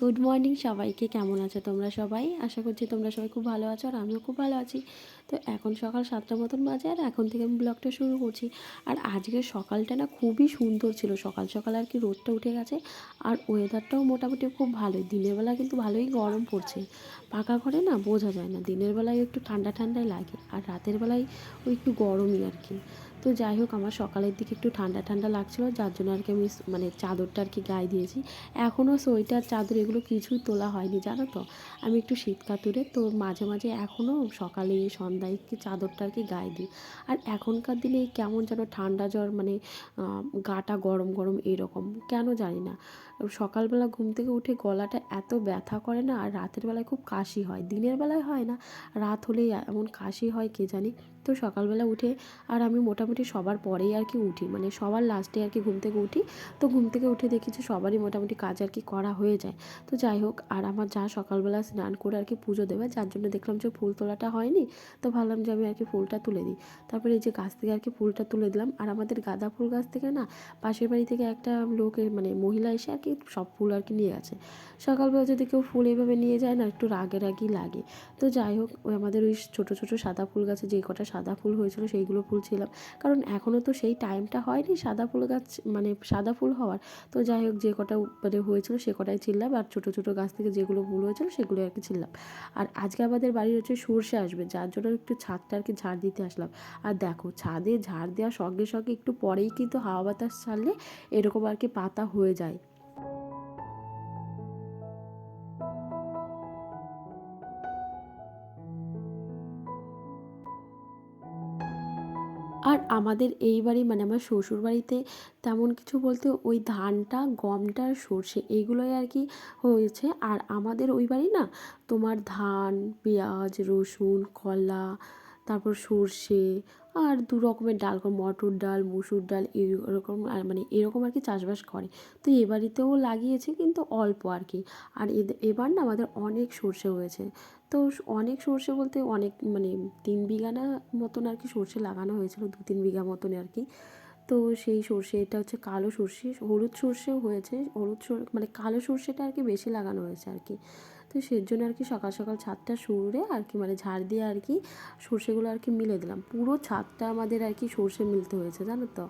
Good morning সবাইকে, কেমন আছো তোমরা সবাই? আশা করছি তোমরা সবাই খুব ভালো আছো আর আমিও খুব ভালো আছি। তো এখন সকাল সাতটার মতন বাজে আর এখন থেকে আমি ব্লগটা শুরু করছি। আর আজকের সকালটা না খুবই সুন্দর ছিল। সকাল সকাল আর কি রোদটা উঠে গেছে আর ওয়েদারটাও মোটামুটি খুব ভালোই। দিনের বেলা কিন্তু ভালোই গরম পড়ছে। পাকা ঘরে না বোঝা যায় না। দিনের বেলায় একটু ঠান্ডা ঠান্ডাই লাগে আর রাতের বেলায় ওই একটু গরমই আর কি। তো যাই হোক, আমার সকালের দিকে একটু ঠান্ডা ঠান্ডা লাগছিল, যার জন্য আর কি আমি মানে চাদরটা আর কি গায়ে দিয়েছি। এখনও সোয়েটার, চাদর এগুলো কিছুই তোলা হয়নি, জানো তো? আমি একটু শীত কাতুরে, তো মাঝে মাঝে এখনও সকালে সন্ধ্যায় কি চাদরটা আর কি গায়ে দিই। আর এখনকার দিনে কেমন যেন ঠান্ডা জ্বর মানে গাটা গরম গরম এরকম, কেন জানি না। সকালবেলা ঘুম থেকে উঠে গলাটা এত ব্যথা করে না, আর রাতের বেলায় খুব কাশি হয়। দিনের বেলায় হয় না, রাত হলেই এমন কাশি হয় কে জানি। তো সকালবেলা উঠে আর আমি মোটামুটি সবার পরেই আর কি উঠি মানে সবার লাস্টে আর কি ঘুম থেকে উঠি। তো ঘুম থেকে উঠে দেখেছি সবারই মোটামুটি কাজ আর কি করা হয়ে যায়। তো যাই হোক, আর আমার যা সকালবেলা স্নান করে আর কি পুজো দেবে, যার জন্য দেখলাম যে ফুল তোলাটা হয়নি, তো ভাবলাম যে আমি আর কি ফুলটা তুলে দিই। তারপরে এই যে গাছ থেকে আর কি ফুলটা তুলে দিলাম, আর আমাদের গাঁদা ফুল গাছ থেকে না, পাশের বাড়ি থেকে একটা লোকের মানে মহিলা এসে আর কি সব ফুল আর কি নিয়ে গেছে। সকালবেলা যদি কেউ ফুল এইভাবে নিয়ে যায় না, একটু রাগে রাগই লাগে। তো যাই হোক, ওই আমাদের ওই ছোটো ছোটো সাদা ফুল গাছে যে কটা সাদা ফুল হয়েছিল সেইগুলো ফুল ছিলাম কারণ এখনও তো সেই টাইমটা হয়নি সাদা ফুল গাছ মানে সাদা ফুল হওয়ার। তো যাই হোক, যে কটা মানে হয়েছিল সে কটাই ছিললাম আর ছোটো ছোটো গাছ থেকে যেগুলো ফুল হয়েছিল সেগুলো আর কি ছিললাম আর আজকে আমাদের বাড়ির হচ্ছে সর্ষে আসবে, যার জন্য একটু ছাদটা আর কি ঝাড় দিতে আসলাম। আর দেখো, ছাদে ঝাড় দেওয়ার সঙ্গে সঙ্গে একটু পরেই কিন্তু হাওয়া বাতাস ছাড়লে এরকম আর কি পাতা হয়ে যায়। আমাদের এই বাড়ি মানে আমার শ্বশুর বাড়িতে তেমন কিছু বলতে ওই ধানটা, গমটা আর সর্ষে এইগুলোই আর কি হয়েছে। আর আমাদের ওই বাড়ি না তোমার ধান, পেঁয়াজ, রসুন, কলা তারপর সর্ষে আর দু রকমের ডাল মটর ডাল, মুসুর ডাল, এরকম আর মানে এরকম আর কি চাষবাস করে। তো এ বাড়িতেও লাগিয়েছে কিন্তু অল্প আর কি। আর এবার না আমাদের অনেক সর্ষে হয়েছে। তো অনেক সর্ষে বলতে অনেক মানে তিন বিঘা না মতন আর কি সর্ষে লাগানো হয়েছিল, দু তিন বিঘা মতন আর কি। তো সেই সর্ষে, এটা হচ্ছে কালো সর্ষে, হলুদ সর্ষেও হয়েছে, হলুদ মানে কালো সর্ষেটা আর কি বেশি লাগানো হয়েছে আর কি। তো সেই জন্য আর কি সকাল সকাল ছাদটা সুরে আর কি মানে ঝাড় দিয়ে আর কি সর্ষেগুলো আর কি মিলে দিলাম। পুরো ছাদটা আমাদের আর কি সর্ষে মিলতে হয়েছে, জানো তো?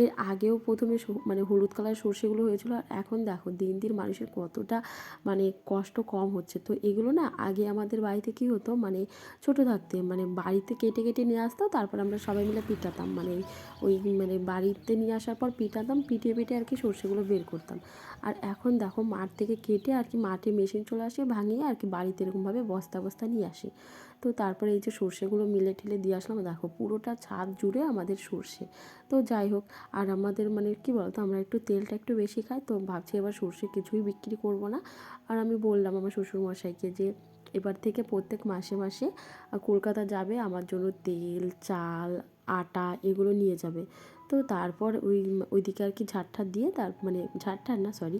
এর আগেও প্রথমে মানে হলুদ কালার সর্ষেগুলো হয়েছিল আর এখন দেখো দিন দিন মানুষের কতটা মানে কষ্ট কম হচ্ছে। তো এগুলো না আগে আমাদের বাড়িতে কী হতো মানে ছোট থাকতে মানে বাড়িতে কেটে কেটে নিয়ে আসতো তারপর আমরা সবাই মিলে পিটাতাম। মানে ওই মানে বাড়িতে নিয়ে আসার পর পিটাতাম, পিটিয়ে পিটিয়ে আর কি সর্ষেগুলো বের করতাম। আর এখন দেখো মাঠ থেকে কেটে আর কি মাঠে মেশিন চলে আসে ভাঙিয়ে আর কি বাড়িতে এরকমভাবে বস্তা বস্তা নিয়ে আসি। তো তারপরে এই যে সর্ষেগুলো মিলে টিলে দিয়ে আসলাম, দেখো পুরোটা ছাদ জুড়ে আমাদের সর্ষে। তো যাই হোক, আর আমাদের মানে কি বলতো, আমরা একটু তেলটা একটু বেশি খাই, তো ভাবছি এবার সর্ষে কিছুই বিক্রি করব না। আর আমি বললাম আমার শ্বশুরমশাইকে যে এবার থেকে প্রত্যেক মাসে মাসে কলকাতা যাবে, আমার জন্য তেল, চাল আটা এগুলো নিয়ে যাবে। তো তারপর ওই ওইদিকে আর কি ঝাড় দিয়ে তার মানে ঝাড় না সরি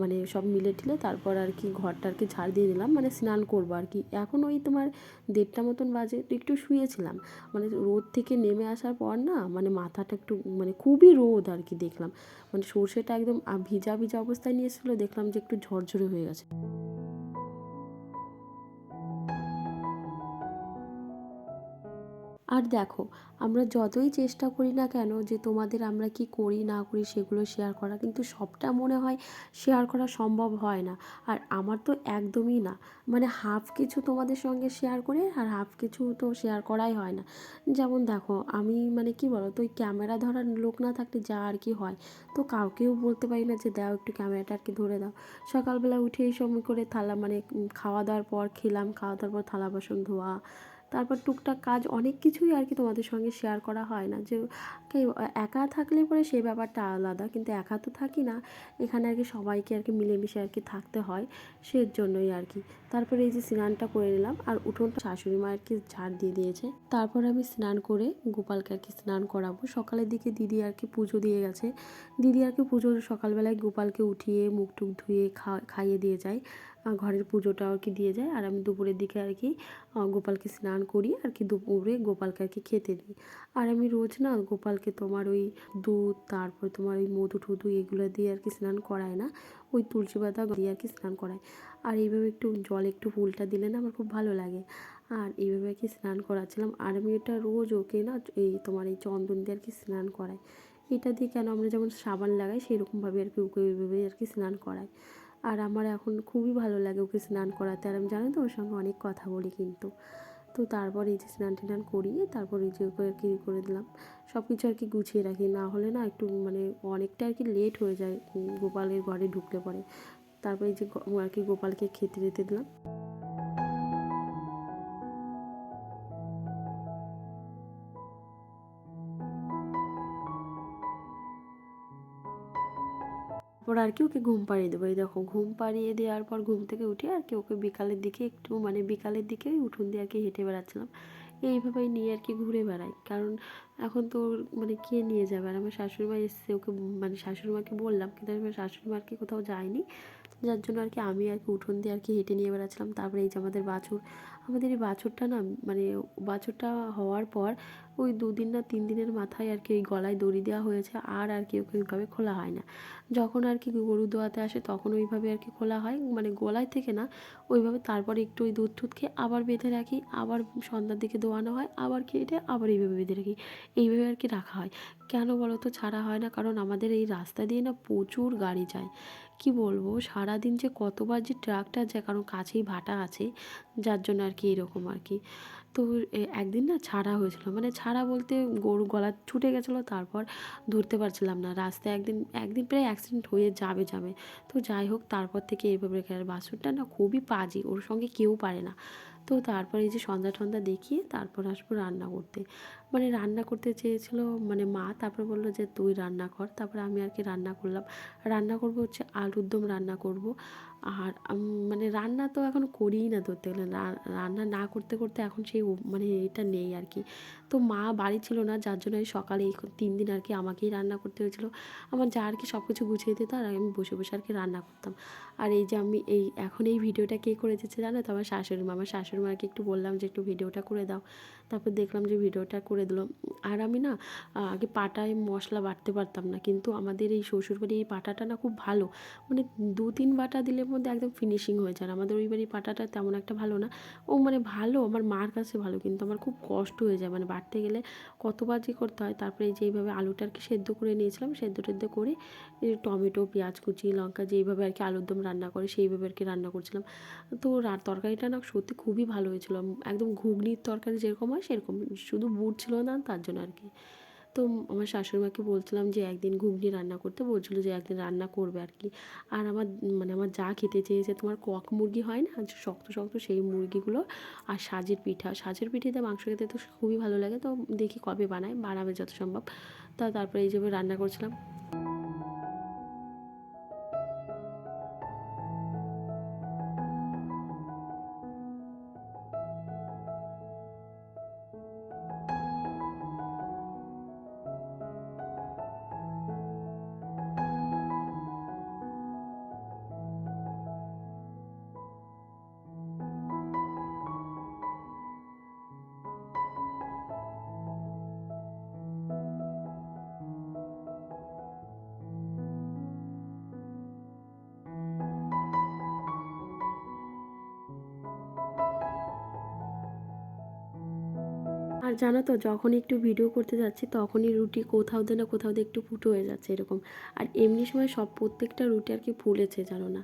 মানে সব মিলে টিলে তারপর আর কি ঘরটা আর কি ঝাড় দিয়ে দিলাম মানে স্নান করব আর কি। এখন ওই তোমার দেড়টা মতন বাজে, তো একটু শুয়েছিলাম। মানে রোদ থেকে নেমে আসার পর না মানে মাথাটা একটু মানে খুবই রোদ আর কি দেখলাম। মানে সর্ষেটা একদম ভিজা ভিজা অবস্থায় নিয়ে এসেছিল, দেখলাম যে একটু ঝরঝরে হয়ে গেছে। আর দেখো, আমরা যতই চেষ্টা করি না কেন যে তোমাদের আমরা কি করি, না করি সেগুলো শেয়ার করা, কিন্তু সবটা মনে হয় শেয়ার করা সম্ভব হয় না। আর আমার তো একদমই না। মানে হাফ কিছু তোমাদের সঙ্গে শেয়ার করে আর হাফ কিছু তো শেয়ার করাই হয় না। যেমন দেখো, আমি মানে কি বলো তো ওই ক্যামেরা ধরার লোক না থাকলে যা আর কি হয়। তো কাউকেও বলতে পারি না যে, দাও একটু ক্যামেরাটা আর কি ধরে দাও। সকালবেলা উঠে এই সময় করে থালা মানে খাওয়া দাওয়ার পর খেলাম খাওয়া দাওয়ার পর থালা, বাসন ধোয়া তারপর টুকটাক কাজ অনেক কিছুই আর কি তোমাদের সঙ্গে শেয়ার করা হয় না। যে একা থাকলে পরে সেই ব্যাপারটা আলাদা, কিন্তু একা তো থাকি না। এখানে আর কি সবাইকে আর কি মিলেমিশে আর কি থাকতে হয় সে জন্যই আর কি। তারপরে এই যে স্নানটা করে নিলাম, আর উঠোনটা শাশুড়ি মা আর কি ঝাড় দিয়ে দিয়েছে। তারপর আমি স্নান করে গোপালকে আর কি স্নান করাবো। সকালের দিকে দিদি আর কি পুজো দিয়ে গেছে। দিদি আর কি পুজো সকালবেলায় গোপালকে উঠিয়ে মুখ টুক ধুয়ে খাইয়ে দিয়ে যায়। ঘরের পুজোটা আর কি দিয়ে যায়। আর আমি দুপুরের দিকে আর কি গোপালকে স্নান করি আর কি দুপুরে গোপালকে আর কি খেতে দিই। আর আমি রোজ না গোপালকে তোমার ওই দুধ, তারপর তোমার ওই মধু টধু এগুলো দিয়ে আর কি স্নান করায় না। ওই তুলসী পাতা দিয়ে আর কি স্নান করায় আর এইভাবে একটু জল, একটু ফুলটা দিলে না আমার খুব ভালো লাগে। আর এইভাবে আর কি স্নান করাচ্ছিলাম। আর আমি এটা রোজ ওকে না এই তোমার এই চন্দন দিয়ে আর কি স্নান করাই। এটা দিয়ে কেন আমরা যেমন সাবান লাগাই, সেরকমভাবে আর কি ওকে ওইভাবে আর কি স্নান করাই। আর আমার এখন খুবই ভালো লাগে ওকে স্নান করাতে। আর আমি জানি তো ওর সঙ্গে অনেক কথা বলি কিন্তু। তো তারপর এই যে স্নান টেনান করিয়ে তারপর এই যে ওকে আর কি করে দিলাম। সব কিছু আর কি গুছিয়ে রাখি। না হলে না একটু মানে অনেকটা আর কি লেট হয়ে যায়। গোপালের ঘরে ঢুকলে পরে। তারপরে এই যে আর কি গোপালকে খেতে দিতে দিলাম। তারপর আর কি ওকে ঘুম পাড়িয়ে দেবো। এই দেখো, ঘুম পাড়িয়ে দেওয়ার পর ঘুম থেকে উঠে আর কি ওকে বিকালের দিকে একটু মানে বিকালের দিকে উঠোন দিয়ে আর কি হেঁটে বেড়াচ্ছিলাম। এইভাবেই নিয়ে আর কি ঘুরে বেড়াই। কারণ এখন তো মানে কে নিয়ে যাবে? আর আমার শাশুড়িমা এসছে ওকে মানে শাশুড়িমাকে বললাম, কিন্তু আমার শাশুড়ি মা আর কি কোথাও যায়নি যার জন্য আর কি আমি আর কি উঠোন দিয়ে আর কি হেঁটে নিয়ে বেড়াচ্ছিলাম। তারপরে এই যে আমাদের বাছুর আমাদের এই বাছুরটা না মানে বাছুরটা হওয়ার পর ওই দুদিন না তিন দিনের মাথায় আর কি ওই গলায় দড়ি দেওয়া হয়েছে, আর আর কি ওকে ওইভাবে খোলা হয় না। যখন আর কি গরু দোয়াতে আসে তখন ওইভাবে আর কি খোলা হয় মানে গলায় থেকে না ওইভাবে তারপরে একটু ওই দুধ টুধ খেয়ে আবার বেঁধে রাখি, আবার সন্ধ্যার দিকে দোয়ানো হয়, আবার কেটে আবার এইভাবে বেঁধে রাখি, এইভাবে আর কি রাখা হয়। কেন বলো তো ছাড়া হয় না, কারণ আমাদের এই রাস্তা দিয়ে না প্রচুর গাড়ি যায়। কি বলব, সারাদিন যে কতবার যে ট্রাকটা যায় কারণ কাছেই ভাটা আছে, যার জন্য আর কি এরকম আর কি। তো একদিন না ছাড়া হয়েছিল। মানে ছাড়া বলতে গরু গলা ছুটে গেছিল, তারপর ধরতে পারছিলাম না। রাস্তায় একদিন একদিন প্রায় অ্যাক্সিডেন্ট হয়ে যাবে যাবে। তো যাই হোক, তারপর থেকে এইভাবে বাছুরটা না খুবই পাজি, ওর সঙ্গে কেউ পারে না। তো তারপর এই যে সন্ধ্যা টন্ধা দেখিয়ে তারপর আসব রান্না করতে। মানে রান্না করতে চেয়েছিল মানে মা তারপর বলল যে, তুই রান্না কর। তারপরে আমি আর কি রান্না করলাম। রান্না করব হচ্ছে আলুর দম রান্না করব। আর মানে রান্না তো এখন করিই না ধরতে গেলে। রান্না না করতে করতে এখন সেই মানে এটা নেই আর কি। তো মা বাড়ি ছিল না, যার জন্য এই সকালে এই তিন দিন আর কি আমাকেই রান্না করতে হয়েছিল। আমার যা আর কি সব কিছু গুছিয়ে দিত আর আমি বসে বসে আর কি রান্না করতাম। আর এই যে আমি এই, এখন এই ভিডিওটা কে করে দিচ্ছে জানো? তো আমার শাশুড়ি মা। আমার শাশুড়ি মাকে একটু বললাম যে, একটু ভিডিওটা করে দাও। তারপর দেখলাম যে, ভিডিওটা করে দিল আর আমি না আগে পাটায় মশলা বাটতে পারতাম না। কিন্তু আমাদের এই শ্বশুরবাড়ির এই পাটাটা না খুব ভালো। মানে দু, তিন বাটা দিলে মধ্যে একদম ফিনিশিং হয়ে যায় আমাদের ওই বাড়ির পাটাটা তেমন একটা ভালো না। ও মানে ভালো, আমার মার কাছে ভালো। কিন্তু আমার খুব কষ্ট হয়ে যায়। মানে বাটতে গেলে কতবার যে করতে হয়, তারপরে এই যে এইভাবে আলুটা আর কি সেদ্ধ করে নিয়েছিলাম, সেদ্ধ টেদ্ধ করে টমেটো, পেঁয়াজ কুচি, লঙ্কা, যেইভাবে আর কি আলুর দম রান্না করে, সেইভাবে আর কি রান্না করছিলাম। তো তরকারিটা না সত্যি খুবই ভালো হয়েছিল। একদম ঘুগনির তরকারি যেরকম হয়, সেরকম। শুধু বুট ছিল না, তার জন্য আর কি। তো আমার শাশুড়ি মাকে বলছিলাম যে, একদিন ঘুগনি রান্না করতে। বলছিল যে, একদিন রান্না করবে আর কি। আর আমার মানে আমার যা খেতে চেয়েছে, তোমার কক মুরগি হয় না? শক্ত শক্ত সেই মুরগিগুলো আর সাজের পিঠা। সাজের পিঠেতে মাংস খেতে তো খুবই ভালো লাগে, তো দেখি কবে বানায়, বানাবে যত সম্ভব। তা তারপরে এই যে রান্না করছিলাম। জানো তো, যখন একটু ভিডিও করতে যাচ্ছি, তখনই রুটি কোথাও দিয়ে না কোথাও দিয়ে একটু ফুটো হয়ে যাচ্ছে এরকম। আর এমনি সময় সব প্রত্যেকটা রুটি আর কি ফুলেছে, জানো না।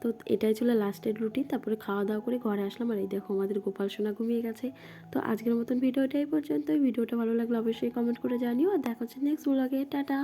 তো এটাই ছিল লাস্টের রুটি, তারপরে খাওয়া দাওয়া করে ঘরে আসলাম। আর এই দেখো আমাদের গোপাল সোনা ঘুমিয়ে গেছে। তো আজকের মতন ভিডিওটাই পর্যন্ত ভিডিওটা ভালো লাগলে অবশ্যই কমেন্ট করে জানিও। আর দেখা হচ্ছে নেক্সট ব্লগে টাটা!